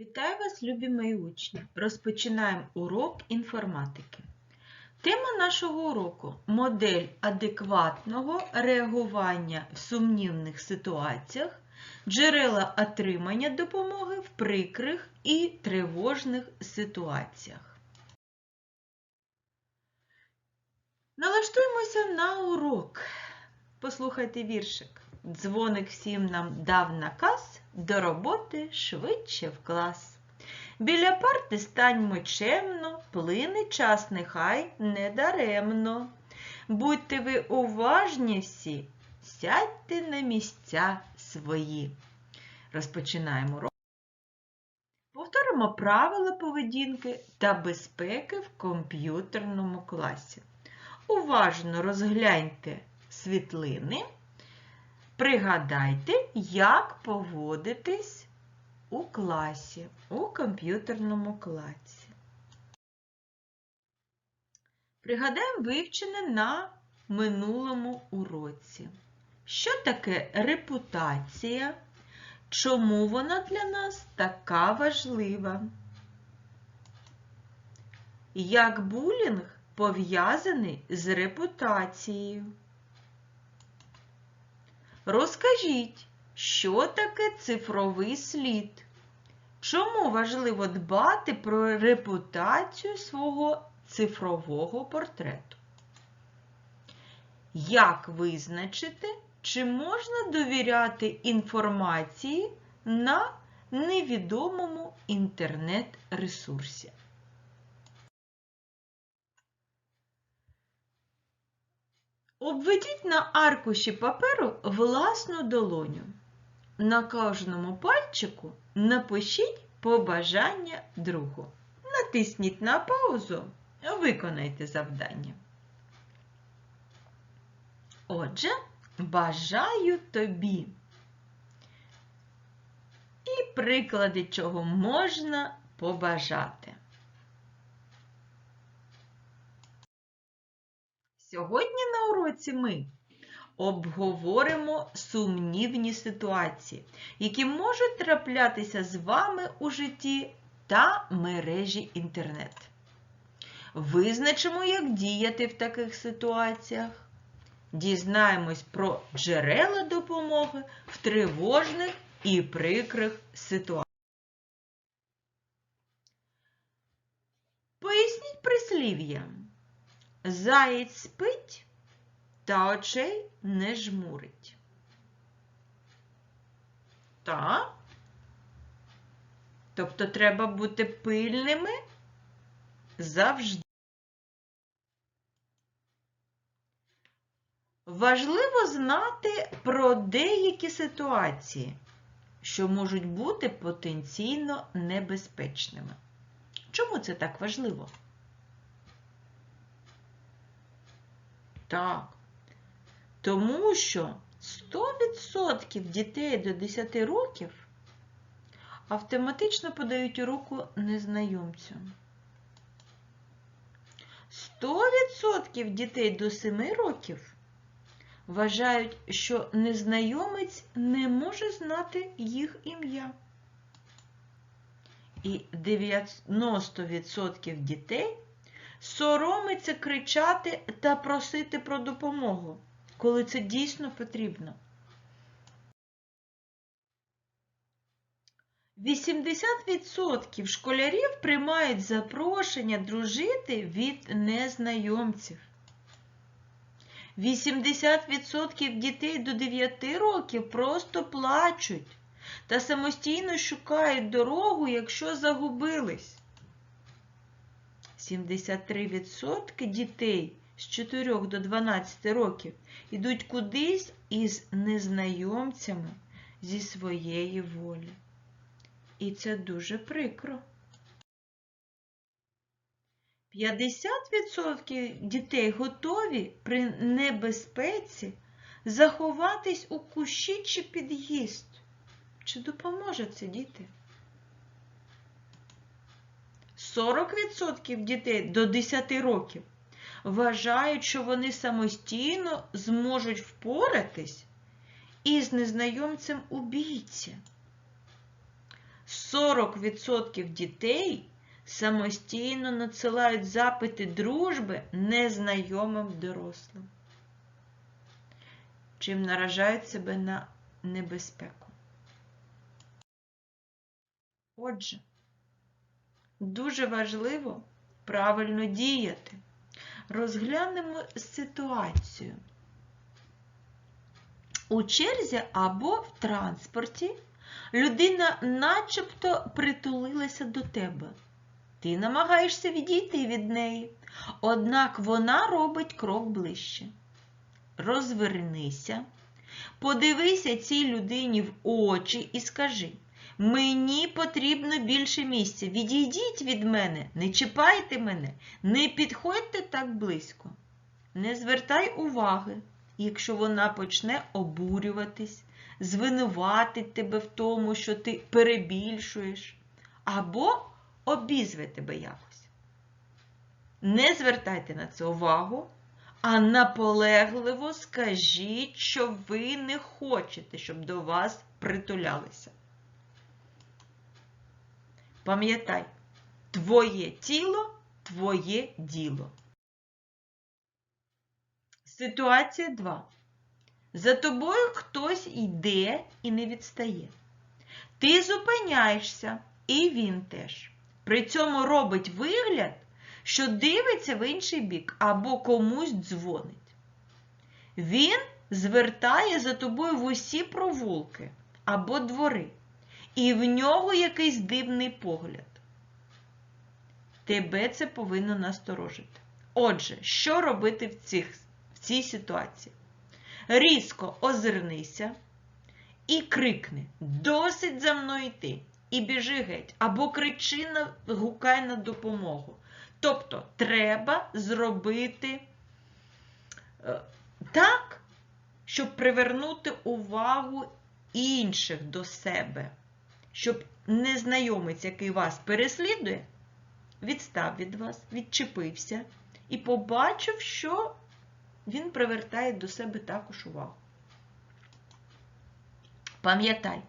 Вітаю вас, любі мої учні! Розпочинаємо урок інформатики. Тема нашого уроку модель адекватного реагування в сумнівних ситуаціях, джерела отримання допомоги в прикрих і тривожних ситуаціях. Налаштуємося на урок. Послухайте віршик. Дзвоник всім нам дав наказ до роботи швидше в клас. Біля парти станьмо чемно, плине час нехай не даремно. Будьте ви уважні всі, сядьте на місця свої. Розпочинаємо урок. Повторимо правила поведінки та безпеки в комп'ютерному класі. Уважно розгляньте світлини. Пригадайте, як поводитись у класі, у комп'ютерному класі. Пригадаємо вивчене на минулому уроці. Що таке репутація? Чому вона для нас така важлива? Як булінг пов'язаний з репутацією? Розкажіть, що таке цифровий слід? Чому важливо дбати про репутацію свого цифрового портрету? Як визначити, чи можна довіряти інформації на невідомому інтернет-ресурсі? Обведіть на аркуші паперу власну долоню. На кожному пальчику напишіть побажання другу. Натисніть на паузу, виконайте завдання. Отже, бажаю тобі. І приклади, чого можна побажати. Сьогодні на уроці ми обговоримо сумнівні ситуації, які можуть траплятися з вами у житті та мережі інтернет. Визначимо, як діяти в таких ситуаціях. Дізнаємось про джерела допомоги в тривожних і прикрих ситуаціях. Поясніть прислів'я. Заєць спить та очей не жмурить. Так? Тобто треба бути пильними завжди. Важливо знати про деякі ситуації, що можуть бути потенційно небезпечними. Чому це так важливо? Так. Тому що 100% дітей до 10 років автоматично подають руку незнайомцю. 100% дітей до 7 років вважають, що незнайомець не може знати їх ім'я. І 90% дітей соромиться кричати та просити про допомогу, коли це дійсно потрібно. 80% школярів приймають запрошення дружити від незнайомців. 80% дітей до 9 років просто плачуть та самостійно шукають дорогу, якщо загубились. 73% дітей з 4 до 12 років йдуть кудись із незнайомцями зі своєї волі. І це дуже прикро. 50% дітей готові при небезпеці заховатись у кущі чи під'їзд. Чи допоможе це діти? 40% дітей до 10 років вважають, що вони самостійно зможуть впоратись із незнайомцем у бійці. 40% дітей самостійно надсилають запити дружби незнайомим дорослим, чим наражають себе на небезпеку. Отже, дуже важливо правильно діяти. Розглянемо ситуацію. У черзі або в транспорті людина начебто притулилася до тебе. Ти намагаєшся відійти від неї, однак вона робить крок ближче. Розвернися, подивися цій людині в очі і скажи: Мені потрібно більше місця. Відійдіть від мене, не чіпайте мене, не підходьте так близько. Не звертай уваги, якщо вона почне обурюватись, звинуватить тебе в тому, що ти перебільшуєш, або обізве тебе якось. Не звертайте на це увагу, а наполегливо скажіть, що ви не хочете, щоб до вас притулялися. Пам'ятай, твоє тіло твоє діло. Ситуація 2. За тобою хтось йде і не відстає. Ти зупиняєшся, і він теж. При цьому робить вигляд, що дивиться в інший бік або комусь дзвонить. Він звертає за тобою в усі провулки або двори, і в нього якийсь дивний погляд. Тебе це повинно насторожити. Отже, що робити в, цих, в цій ситуації? Різко озирнися і крикни: Досить за мною йти! І біжи геть, або кричи на гукай на допомогу. Тобто, треба зробити е, так, щоб привернути увагу інших до себе, щоб незнайомець, який вас переслідує, відстав від вас, відчепився і побачив, що він привертає до себе також увагу. Пам'ятай,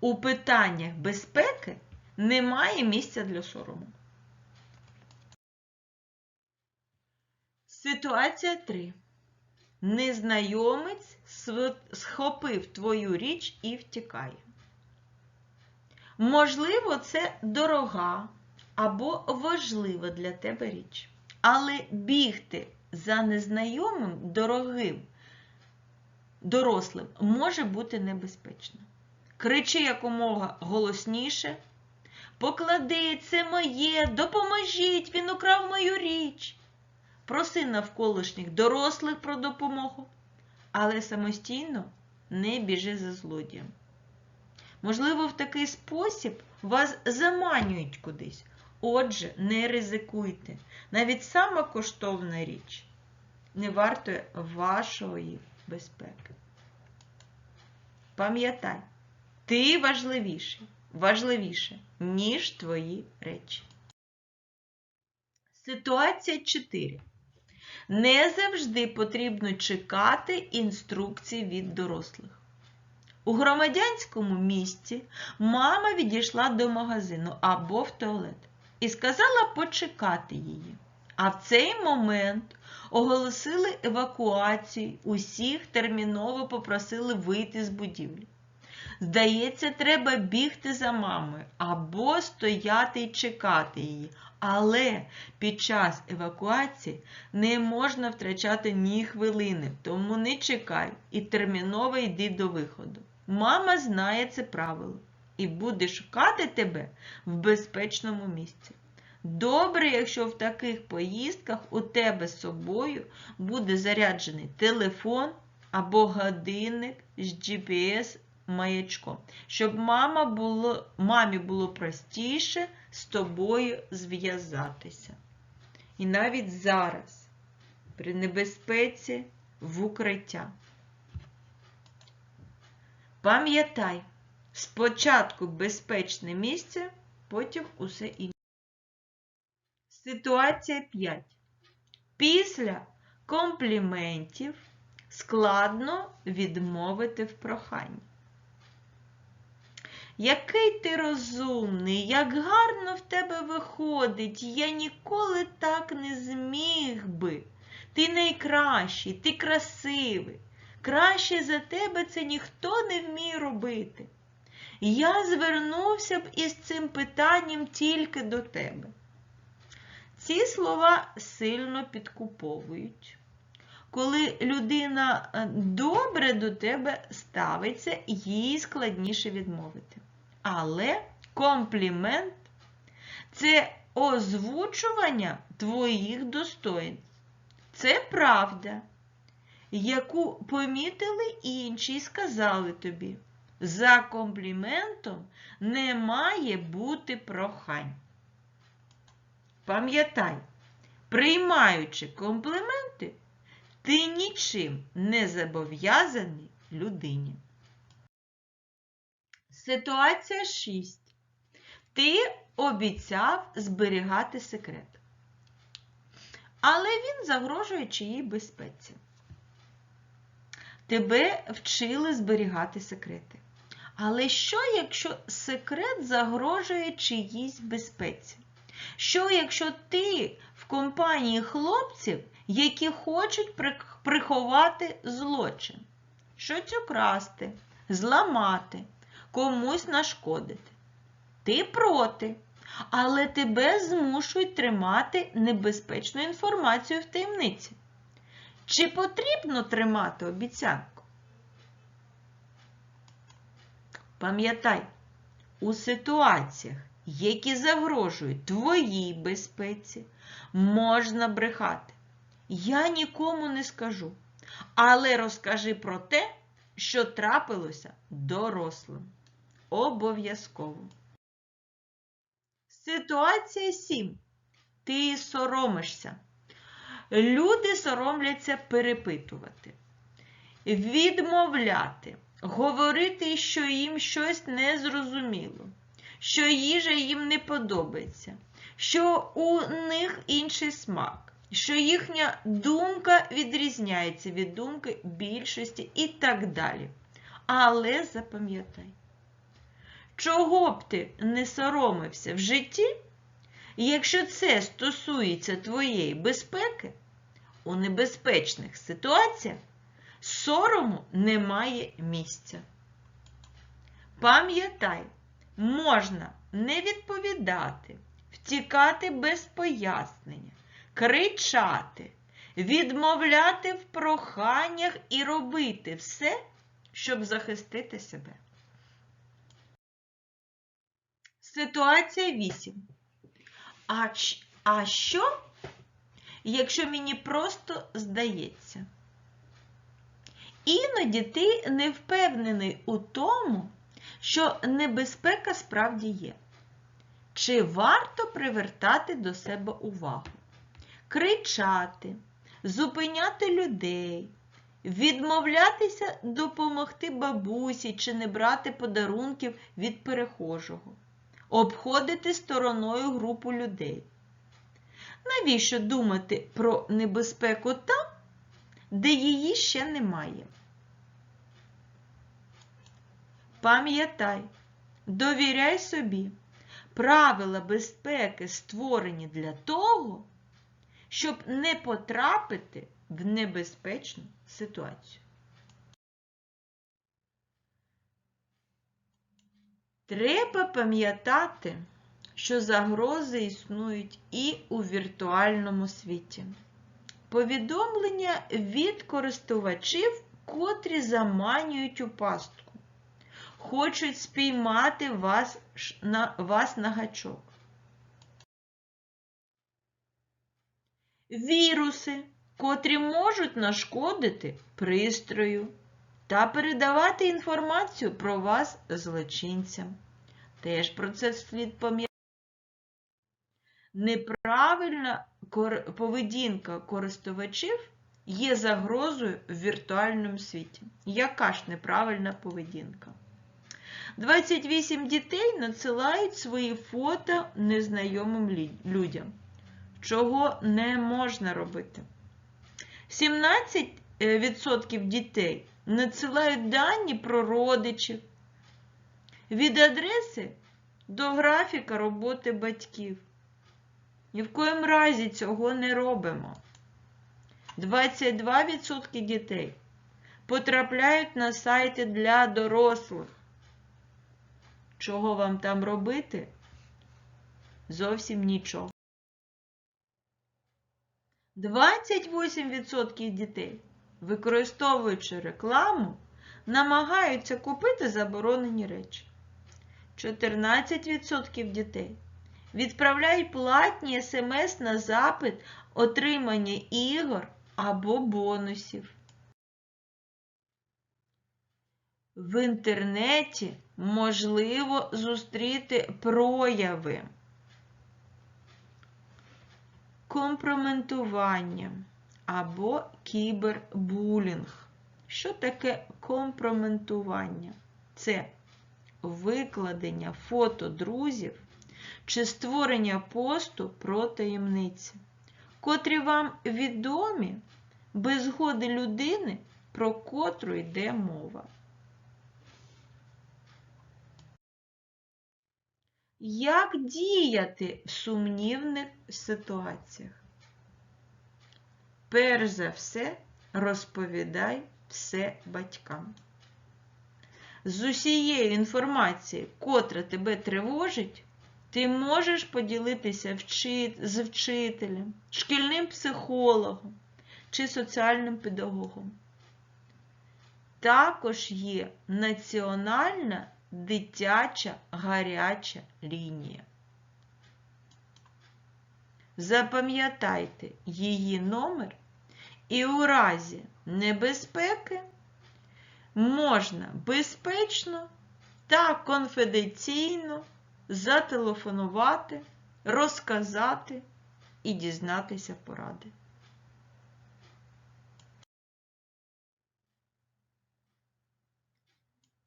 у питаннях безпеки немає місця для сорому. Ситуація 3. Незнайомець схопив твою річ і втікає. Можливо, це дорога або важлива для тебе річ. Але бігти за незнайомим дорогим дорослим може бути небезпечно. Кричи якомога голосніше. Поклади, це моє, допоможіть, він украв мою річ. Проси навколишніх дорослих про допомогу, але самостійно не біжи за злодієм. Можливо, в такий спосіб вас заманюють кудись. Отже, не ризикуйте. Навіть сама коштовна річ не вартує вашої безпеки. Пам'ятай, ти важливіший, важливіше, ніж твої речі. Ситуація 4. Не завжди потрібно чекати інструкцій від дорослих. У громадянському місті мама відійшла до магазину або в туалет і сказала почекати її. А в цей момент оголосили евакуацію, усіх терміново попросили вийти з будівлі. Здається, треба бігти за мамою або стояти і чекати її. Але під час евакуації не можна втрачати ні хвилини, тому не чекай і терміново йди до виходу. Мама знає це правило і буде шукати тебе в безпечному місці. Добре, якщо в таких поїздках у тебе з собою буде заряджений телефон або годинник з GPS-маячком, щоб мама було, мамі було простіше з тобою зв'язатися. І навіть зараз, при небезпеці в укриття. Пам'ятай, спочатку безпечне місце, потім усе інше. Ситуація 5. Після компліментів складно відмовити в проханні. який ти розумний, як гарно в тебе виходить, я ніколи так не зміг би. Ти найкращий, ти красивий. Краще за тебе це ніхто не вміє робити. Я звернувся б із цим питанням тільки до тебе. Ці слова сильно підкуповують. Коли людина е, добре до тебе ставиться, їй складніше відмовити. Але комплімент це озвучування твоїх достоїнств. Це правда, яку помітили інші і сказали тобі. За компліментом не має бути прохань. Пам'ятай, приймаючи компліменти, ти нічим не зобов'язаний людині. Ситуація 6. Ти обіцяв зберігати секрет. Але він загрожує чиїй безпеці. Тебе вчили зберігати секрети. Але що, якщо секрет загрожує чиїсь безпеці? Що, якщо ти в компанії хлопців, які хочуть приховати злочин? Щось украсти, зламати, комусь нашкодити? Ти проти, але тебе змушують тримати небезпечну інформацію в таємниці. Чи потрібно тримати обіцянку? Пам'ятай, у ситуаціях, які загрожують твоїй безпеці, можна брехати. Я нікому не скажу, але розкажи про те, що трапилося дорослим. Обов'язково. Ситуація 7. Ти соромишся. Люди соромляться перепитувати, відмовляти, говорити, що їм щось не зрозуміло, що їжа їм не подобається, що у них інший смак, що їхня думка відрізняється від думки більшості і так далі. Але запам'ятай, чого б ти не соромився в житті? І якщо це стосується твоєї безпеки, у небезпечних ситуаціях сорому немає місця. Пам'ятай, можна не відповідати, втікати без пояснення, кричати, відмовляти в проханнях і робити все, щоб захистити себе. Ситуація 8. А, а що, якщо мені просто здається? Іноді ти не впевнений у тому, що небезпека справді є. Чи варто привертати до себе увагу, кричати, зупиняти людей, відмовлятися допомогти бабусі чи не брати подарунків від перехожого? Обходити стороною групу людей. Навіщо думати про небезпеку там, де її ще немає? Пам'ятай, довіряй собі, правила безпеки створені для того, щоб не потрапити в небезпечну ситуацію. Треба пам'ятати, що загрози існують і у віртуальному світі. Повідомлення від користувачів, котрі заманюють у пастку, хочуть спіймати вас на, вас на гачок. Віруси, котрі можуть нашкодити пристрою та передавати інформацію про вас злочинцям. Теж про це слід пам'ятати. Неправильна поведінка користувачів є загрозою в віртуальному світі. Яка ж неправильна поведінка? 28 дітей надсилають свої фото незнайомим людям, чого не можна робити. 17% дітей надсилають дані про родичів, від адреси до графіка роботи батьків. Ні в коїм разі цього не робимо. 22% дітей потрапляють на сайти для дорослих. Чого вам там робити? Зовсім нічого. 28% дітей, використовуючи рекламу, намагаються купити заборонені речі. 14% дітей відправляють платні смс на запит отримання ігор або бонусів. В інтернеті можливо зустріти прояви компроментування або кібербулінг. Що таке компроментування? Це викладення фото друзів чи створення посту про таємниці, котрі вам відомі без згоди людини, про котру йде мова. Як діяти в сумнівних ситуаціях? Перш за все, розповідай все батькам. З усією інформацією, котра тебе тривожить, ти можеш поділитися з вчителем, шкільним психологом чи соціальним педагогом. Також є національна дитяча гаряча лінія. Запам'ятайте її номер, і у разі небезпеки можна безпечно та конфіденційно зателефонувати, розказати і дізнатися поради.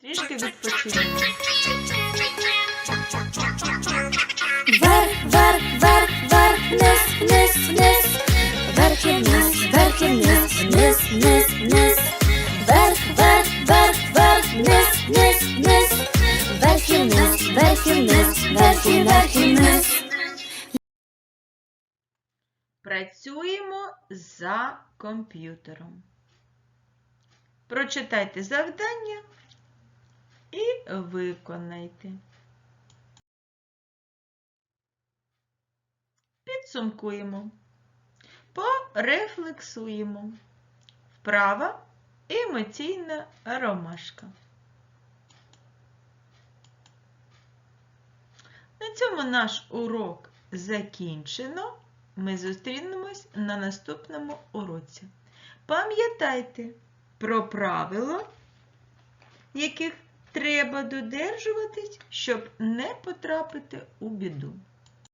Трішки відпочинемо. Вниз, вниз. Вверх і вниз, вверх і вниз, вниз, вниз, вниз. Вверх, вверх, вверх, вверх, вниз, вниз, вниз. Вверх і вниз, вверх і. Працюємо за комп'ютером. Прочитайте завдання і виконайте. Підсумкуємо. Порефлексуємо. Вправа емоційна ромашка. На цьому наш урок закінчено. Ми зустрінемось на наступному уроці. Пам'ятайте про правила, яких треба додержуватись, щоб не потрапити у біду.